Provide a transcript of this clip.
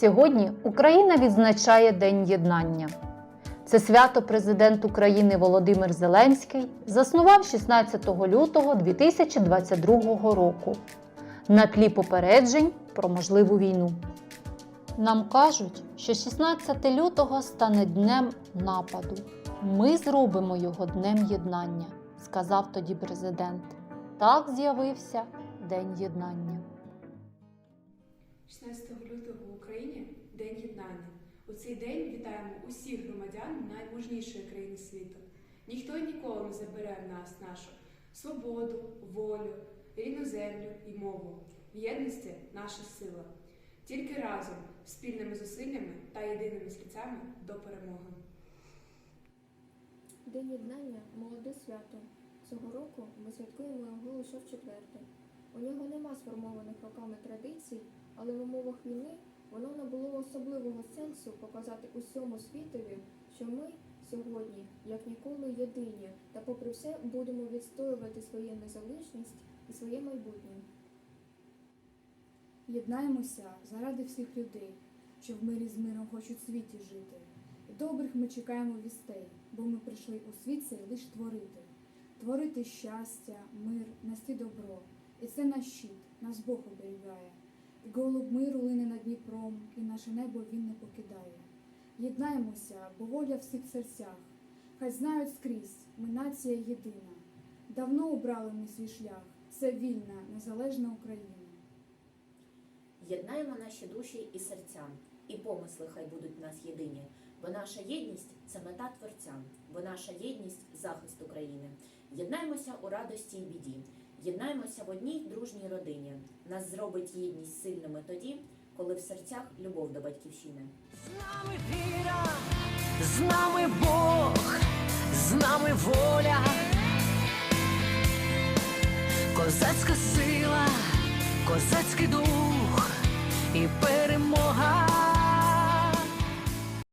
Сьогодні Україна відзначає День єднання. Це свято президент України Володимир Зеленський заснував 16 лютого 2022 року на тлі попереджень про можливу війну. Нам кажуть, що 16 лютого стане днем нападу. Ми зробимо його днем єднання, сказав тоді президент. Так з'явився День єднання. 16 лютого в Україні День єднання. У цей день вітаємо усіх громадян найможнішої країни світу. Ніхто ніколи не забере в нас нашу свободу, волю, рідну землю і мову. В єдності наша сила. Тільки разом, спільними зусиллями та єдиними серцями до перемоги. День єднання молоде свято. Цього року ми святкуємо його лише в четверте. У нього нема сформованих роками традицій, але в умовах війни воно набуло особливого сенсу показати усьому світові, що ми сьогодні, як ніколи, єдині, та попри все будемо відстоювати свою незалежність і своє майбутнє. Єднаємося заради всіх людей, що в мирі з миром хочуть в світі жити. Добрих ми чекаємо вістей, бо ми прийшли у світ цей лиш творити. Творити щастя, мир, нести добро. І це наш щит, нас Бог оберігає. Голуб миру лине над Дніпром, і наше небо він не покидає. Єднаємося, бо воля в всіх серцях. Хай знають скрізь, ми нація єдина. Давно обрали ми свій шлях. Це вільна, незалежна Україна. Єднаємо наші душі і серця, і помисли хай будуть в нас єдині, бо наша єдність це мета Творця, бо наша єдність захист України. Єднаємося у радості і біді, єднаємося в одній дружній родині. Нас зробить єдність сильними тоді, коли в серцях любов до батьківщини. З нами віра, з нами Бог, з нами воля, козацька сила, козацький дух